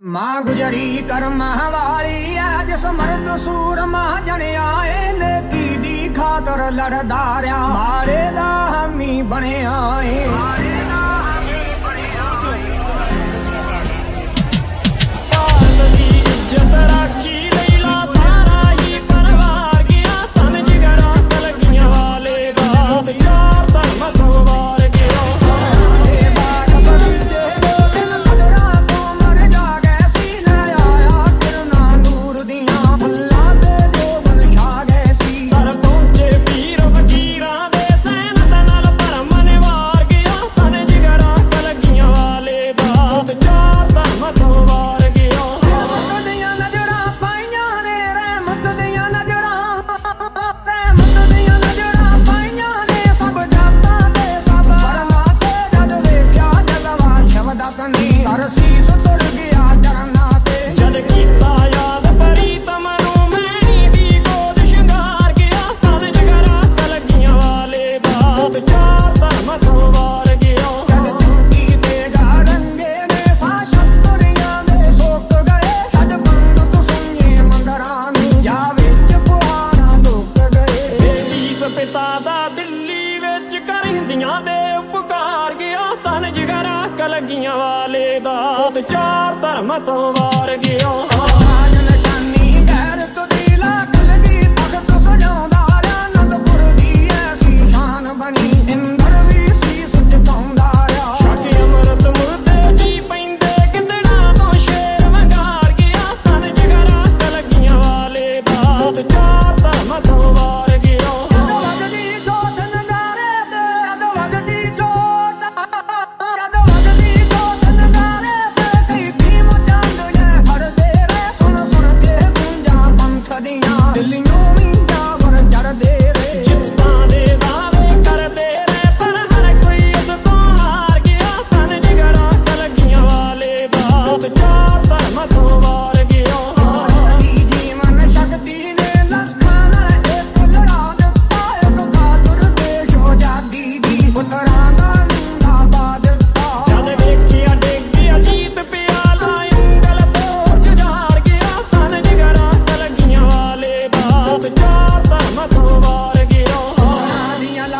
ਮਾਂ ਗੁਜਰੀ ਕਰਮਾਂ ਵਾਲੀ ਆ ਜਿਸ ਮਰਦ ਸੂਰਮਾ ਜਣਿਆ ਏ ਨੇਕੀ ਦੀ ਖਾਤਰ ਲੜਦਾ ਮਾਰੇ ਤੇ ਚਾਰ ਧਰਮ ਤੋਂ ਵਾਰ ਗਿਆ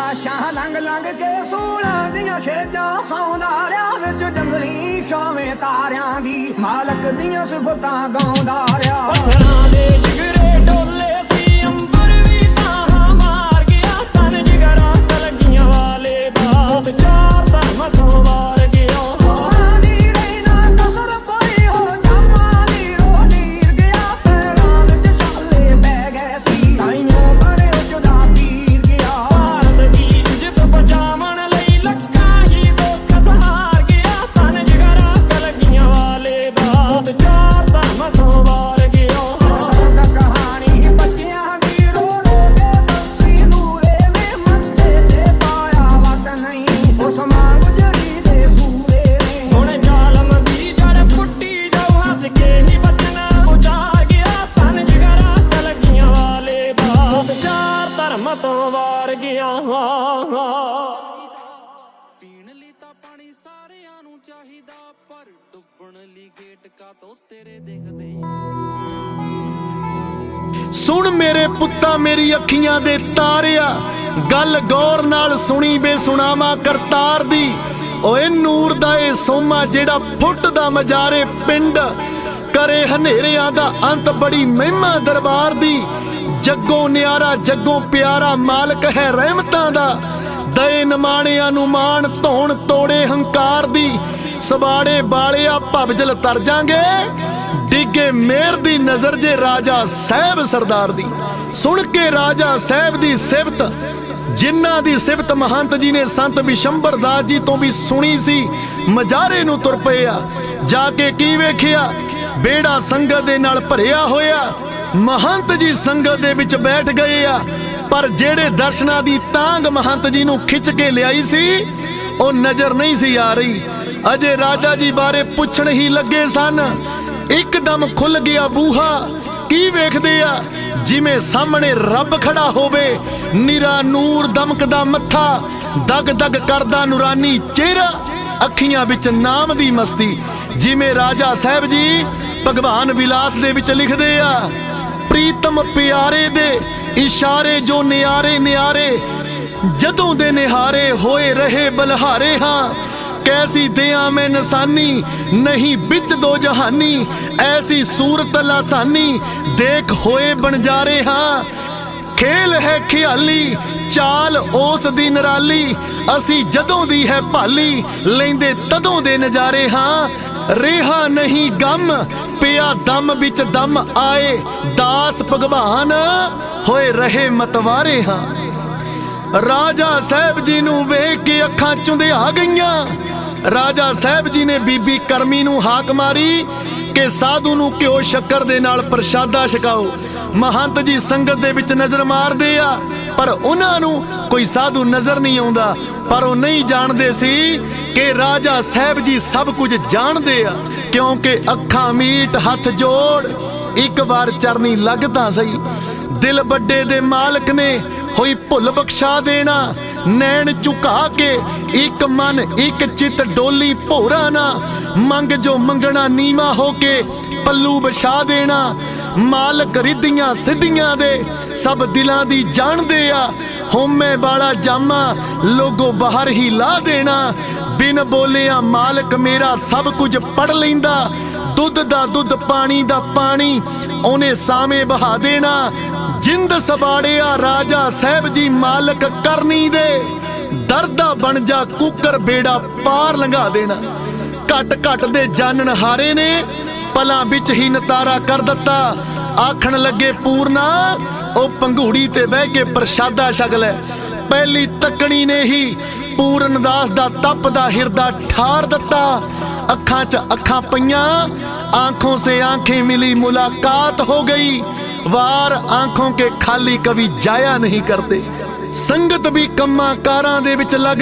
ਬਾਦਸ਼ਾਹ ਲੰਗ ਲੰਗ ਕੇ ਸੂਲਾਂ ਦੀਆਂ ਛੇਜਾਂ ਸੌਂਦਾ ਰਿਆ ਵਿੱਚ ਜੰਗਲੀ ਛਾਵੇਂ ਤਾਰਿਆਂ ਦੀ ਮਾਲਕ ਦੀਆਂ ਸਿਫਤਾਂ ਗਾਉਂਦਾ ਰਿਆ ਪੱਥਰਾਂ ਦੇ ਚਾਹੀਦਾ, ਪਰ ਡੁੱਬਣ ਲਈ ਗੇਟ ਕਾ ਤੋਂ ਤੇਰੇ ਦੇਖਦੇ ਸੁਣ ਮੇਰੇ ਪੁੱਤਾ, ਮੇਰੀ ਅੱਖੀਆਂ ਦੇ ਤਾਰਿਆ। ਗੱਲ ਗੌਰ ਨਾਲ ਸੁਣੀ ਬੇ ਸੁਣਾਵਾ ਕਰਤਾਰ ਦੀ। ਓਏ ਨੂਰ ਦਾ ਇਹ ਸੋਮਾ ਜਿਹੜਾ ਫੁੱਟਦਾ ਮਜਾਰੇ ਪਿੰਡ ਕਰੇ, ਹਨੇਰਿਆਂ ਦਾ ਅੰਤ ਬੜੀ ਮਹਿਮਾ ਦਰਬਾਰ ਦੀ। ਜੱਗੋ ਨਿਆਰਾ, ਜੱਗੋ ਪਿਆਰਾ ਮਾਲਕ ਹੈ ਰਹਿਮਤਾਂ ਦਾ। ਦਏ ਨਮਾਣਿਆਂ ਨੂੰ ਮਾਣ, ਧੋਣ ਤੋੜੇ ਹੰਕਾਰ ਦੀ। ਸਬਾੜੇ ਬਾਲਿਆ ਭਵਜ ਲਤਰ ਜਾਗੇ ਡਿੱਗੇ ਮੇਰ ਦੀ ਨਜ਼ਰ ਜੇ ਰਾਜਾ ਸਾਹਿਬ ਸਰਦਾਰ ਦੀ। ਸੁਣ ਕੇ ਰਾਜਾ ਸਾਹਿਬ ਦੀ ਸਿਫਤ, ਜਿਨ੍ਹਾਂ ਦੀ ਸਿਫਤ ਮਹੰਤ ਜੀ ਨੇ ਸੰਤ ਵਿਸ਼ੰਬਰ ਦਾਸ ਜੀ ਤੋਂ ਵੀ ਸੁਣੀ ਸੀ, ਮਜਾਰੇ ਨੂੰ ਤੁਰ ਪਏ ਆ। ਜਾ ਕੇ ਕੀ ਵੇਖਿਆ? ਬੇੜਾ ਸੰਗਤ ਦੇ ਨਾਲ ਭਰਿਆ ਹੋਇਆ। ਮਹੰਤ ਜੀ ਸੰਗਤ ਦੇ ਵਿੱਚ ਬੈਠ ਗਏ ਆ। ਪਰ ਜਿਹੜੇ ਦਰਸ਼ਨਾਂ ਦੀ ਤਾਂਗ ਮਹੰਤ ਜੀ ਨੂੰ ਖਿੱਚ ਕੇ ਲਿਆਈ ਸੀ, ਉਹ ਨਜ਼ਰ ਨਹੀਂ ਸੀ ਆ ਰਹੀ। ਅਜੇ ਰਾਜਾ ਜੀ ਬਾਰੇ ਪੁੱਛਣ ਹੀ ਲੱਗੇ ਸਨ। ਇੱਕਦਮ ਖੁੱਲ ਗਿਆ ਬੂਹਾ। ਕੀ ਵੇਖਦੇ ਆ? ਜਿਵੇਂ ਸਾਹਮਣੇ ਰੱਬ ਖੜਾ ਹੋਵੇ, ਨਿਰਾ ਨੂਰ ਦਮਕਦਾ ਮੱਥਾ ਦਗ ਦਗ ਕਰਦਾ ਨੂਰਾਨੀ ਚਿਹਰਾ, ਅੱਖੀਆਂ ਵਿੱਚ ਨਾਮ ਦੀ ਮਸਤੀ। ਜਿਵੇਂ ਰਾਜਾ ਸਾਹਿਬ ਜੀ ਭਗਵਾਨ ਵਿਲਾਸ ਦੇ ਵਿੱਚ ਲਿਖਦੇ ਆ, ਪ੍ਰੀਤਮ ਪਿਆਰੇ ਦੇ ਇਸ਼ਾਰੇ ਜੋ ਨਿਆਰੇ ਨਿਆਰੇ, ਜਦੋਂ ਦੇ ਨਿਹਾਰੇ ਹੋਏ ਰਹੇ ਬਲਹਾਰੇ ਹਾਂ ਕੈਸੀ ਦਿਆਂ ਮੈਂ ਨਿਸ਼ਾਨੀ? ਨਹੀਂ ਵਿੱਚ ਦੋ ਜਹਾਨੀ, ਐਸੀ ਸੂਰਤ ਲਾਸਾਨੀ। ਦੇਖ ਹੋਏ ਬਣਜਾਰੇ ਹਾਂ, ਖੇਲ ਹੈ ਖਿਆਲੀ, ਚਾਲ ਉਸ ਦੀ ਨਰਾਲੀ। ਅਸੀਂ ਜਦੋਂ ਦੀ ਹੈ ਭਾਲੀ, ਲੈਂਦੇ ਤਦੋਂ ਦੇ ਨਜ਼ਾਰੇ ਹਾਂ। ਰਿਹਾ ਨਹੀਂ ਗਮ, ਪਿਆ ਦਮ ਵਿੱਚ ਦਮ ਆਏ। ਦਾਸ ਭਗਵਾਨ, ਹੋਏ ਰਹੇ ਮਤਵਾਰੇ ਹਾਂ। ਰਾਜਾ ਸਾਹਿਬ ਜੀ ਨੂੰ ਵੇਖ ਕੇ ਅੱਖਾਂ ਚੁੰਧਿਆ ਗਈਆਂ। ਰਾਜਾ ਸਾਹਿਬ ਜੀ ਨੇ ਬੀਬੀ ਕਰਮੀ ਨੂੰ ਹਾਕ ਮਾਰੀ ਕਿ ਸਾਧੂ ਨੂੰ ਘਿਓ ਸ਼ੱਕਰ ਦੇ ਨਾਲ ਪ੍ਰਸ਼ਾਦਾ ਛਕਾਓ। ਮਹੰਤ ਜੀ ਸੰਗਤ ਦੇ ਵਿੱਚ ਨਜ਼ਰ ਮਾਰਦੇ ਆ, ਪਰ ਉਹਨਾਂ ਨੂੰ ਕੋਈ ਸਾਧੂ ਨਜ਼ਰ ਨਹੀਂ ਆਉਂਦਾ। ਪਰ ਉਹ ਨਹੀਂ ਜਾਣਦੇ ਸੀ ਕਿ ਰਾਜਾ ਸਾਹਿਬ ਜੀ ਸਭ ਕੁਝ ਜਾਣਦੇ ਆ, ਕਿਉਂਕਿ ਅੱਖਾਂ ਮੀਟ, ਹੱਥ ਜੋੜ, ਇੱਕ ਵਾਰ ਚਰਨੀ ਲੱਗਦਾ ਸਹੀ। ਦਿਲ ਵੱਡੇ ਦੇ ਮਾਲਕ ਨੇ ਹੋਈ ਭੁੱਲ ਬਖਸ਼ਾ ਦੇਣਾ ਨੈਣ ਝੁਕਾ ਕੇ ਇੱਕ ਮਨ, ਇੱਕ ਚਿੱਤ, ਡੋਲੀ ਭੋਰਾ ਨਾ। ਮੰਗ ਜੋ ਮੰਗਣਾ ਨੀਵਾ ਹੋ ਕੇ ਪੱਲੂ ਵਿਛਾ ਦੇਣਾ। ਮਾਲਕ ਰਿੱਧੀਆਂ ਸਿੱਧੀਆਂ ਦੇ, ਸਭ ਦਿਲਾਂ ਦੀ ਜਾਣਦੇ ਆ। ਹੋਮੇ ਵਾਲਾ ਜਾਮਾ ਲੋਗੋ ਬਾਹਰ ਹੀ ਲਾ ਦੇਣਾ। ਬਿਨ ਬੋਲਿਆ ਮਾਲਕ ਮੇਰਾ ਸਭ ਕੁਝ ਪੜ ਲੈਂਦਾ। ਦੁੱਧ ਦਾ ਦੁੱਧ, ਪਾਣੀ ਦਾ ਪਾਣੀ ਉਹਨੇ ਸਾਵੇਂ ਬਹਾ ਦੇਣਾ। ਜਿੰਦ ਸਬਾੜਿਆ ਰਾਜਾ ਸਾਹਿਬ ਜੀ ਮਾਲਕ ਕਰਨੀ ਦੇ। ਦਰਦਾ ਬਣ ਜਾ ਕੁੱਕਰ ਬੇੜਾ ਪਾਰ ਲੰਘਾ ਦੇਣਾ। ਘਟ ਘਟ ਦੇ ਜਾਣਨ ਹਾਰੇ ਨੇ, ਪਲਾਂ ਵਿੱਚ ਹੀ ਨਤਾਰਾ ਕਰ ਦਿੱਤਾ। ਆਖਣ ਲੱਗੇ ਪੂਰਨਾ, ਉਹ ਪੰਘੂੜੀ ਤੇ ਬਹਿ ਕੇ ਪ੍ਰਸ਼ਾਦਾ ਛਕ ਲੈ। ਪਹਿਲੀ ਤੱਕਣੀ ਨੇ ਹੀ ਪੂਰਨ ਦਾਸ ਦਾ ਤਪਦਾ ਹਿਰਦਾ ਠਾਰ ਦਿੱਤਾ। ਅੱਖਾਂ 'ਚ ਅੱਖਾਂ ਪਈਆਂ, ਆਂਖੋਂ ਸੇ ਆਂखें ਮਿਲੀ ਮੁਲਾਕਾਤ ਹੋ ਗਈ। ਵਾਰ ਆਂਖੋਂ ਕੇ ਖਾਲੀ ਕਵੀ ਜਾਇਆ ਨਹੀਂ ਕਰਦੇ ਸੰਗਤ ਵੀ ਕੰਮਾਂ ਕਾਰਾਂ ਦੇ ਵਿੱਚ ਲੱਗ